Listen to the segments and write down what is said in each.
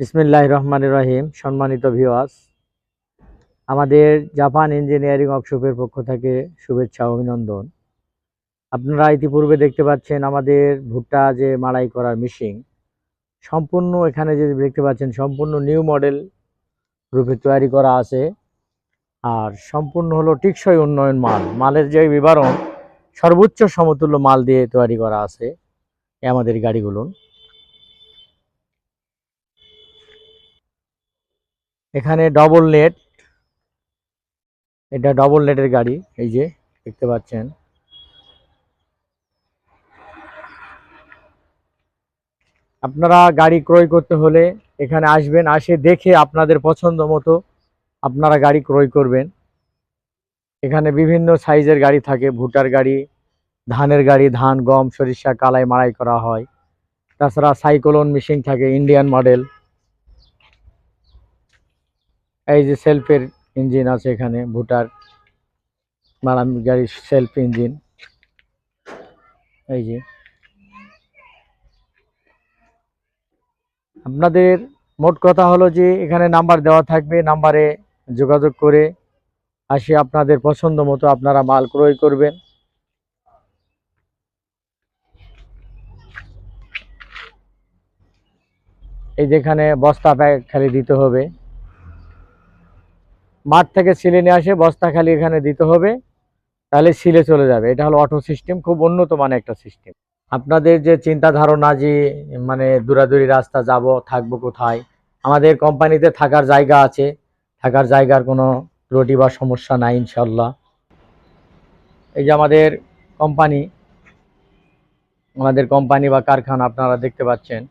বিসমিল্লাহ রহমান রহিম, সম্মানিত ভিওয়াস আমাদের জাপান ইঞ্জিনিয়ারিং ওয়ার্কশপের পক্ষ থেকে শুভেচ্ছা অভিনন্দন। আপনারা ইতিপূর্বে দেখতে পাচ্ছেন আমাদের ভুট্টা যে মাড়াই করার মেশিন সম্পূর্ণ এখানে যে দেখতে পাচ্ছেন, সম্পূর্ণ নিউ মডেল রূপে তৈরি করা আছে। আর সম্পূর্ণ হলো টিকসই উন্নয়ন মাল। মালের যে বিবরণ, সর্বোচ্চ সমতুল্য মাল দিয়ে তৈরি করা আছে। আমাদের গাড়িগুলো। এখানে ডবল নেট এটা ডবল নেটের গাড়ি, এই যে, দেখতে পাচ্ছেন। আপনারা গাড়ি ক্রয় করতে হলে এখানে আসবেন, আসে দেখে আপনাদের পছন্দ মতো আপনারা গাড়ি ক্রয় করবেন। এখানে বিভিন্ন সাইজের গাড়ি থাকে ভুটার গাড়ি, ধানের গাড়ি, ধান, গম, সরিষা, কালাই, মাড়াই করা হয়। তাছাড়া সাইক্লোন মেশিন থাকে, ইন্ডিয়ান মডেল। এই যে সেলফের ইঞ্জিন আছে এখানে, ভুটার মারাম গাড়ির সেলফ ইঞ্জিন। এই যে। আপনাদের মোট কথা হলো যে, এখানে নাম্বার দেওয়া থাকবে, নাম্বারে যোগাযোগ করে আসে আপনাদের পছন্দ মতো আপনারা মাল ক্রয় করবেন। এই যেখানে বস্তা প্যাক খালি দিতে হবে। মাঠ থেকে সিলে নিয়ে আসে, বস্তা খালি এখানে দিতে হবে, তাহলে সিলে চলে যাবে। এটা হলো অটো সিস্টেম খুব উন্নত মানের একটা সিস্টেম আপনাদের যে চিন্তা ধারণা যে মানে দূরাদূরি রাস্তা যাব, থাকব কোথায়, আমাদের কোম্পানিতে থাকার জায়গা আছে, থাকার জায়গার কোনো ত্রুটি বা সমস্যা নাই ইনশাল্লাহ এই যে আমাদের কোম্পানি আমাদের কোম্পানি বা কারখানা, আপনারা দেখতে পাচ্ছেন,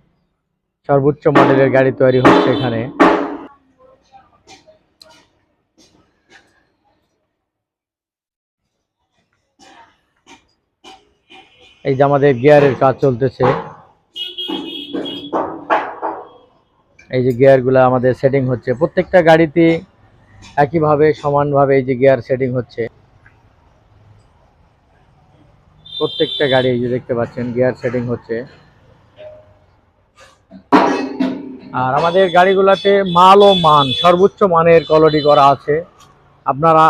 সর্বোচ্চ মডেলের গাড়ি তৈরি হচ্ছে এখানে। এই যে আমাদের গিয়ারের কাজ চলতেছে। এই যে গিয়ারগুলো আমাদের সেটিং হচ্ছে। প্রত্যেকটা গাড়িতে একইভাবে সমানভাবে এই যে গিয়ার সেটিং হচ্ছে। প্রত্যেকটা গাড়ি এই যে দেখতে পাচ্ছেন, গিয়ার সেটিং হচ্ছে। আর আমাদের গাড়িগুলোতে মাল ও মান, সর্বোচ্চ মানের কোয়ালিটি করা আছে। আপনারা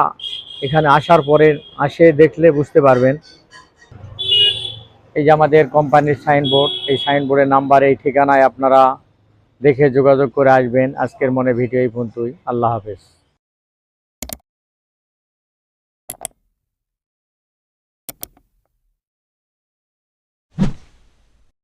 এখানে আসার পরে আসে দেখলে বুঝতে পারবেন। এই যে আমাদের কোম্পানির সাইনবোর্ড, এই সাইনবোর্ডের নাম্বার, এই ঠিকানায় আপনারা দেখে যোগাযোগ করে আসবেন। আজকের মনে ভিডিও এই পর্যন্তই। আল্লাহ হাফেজ।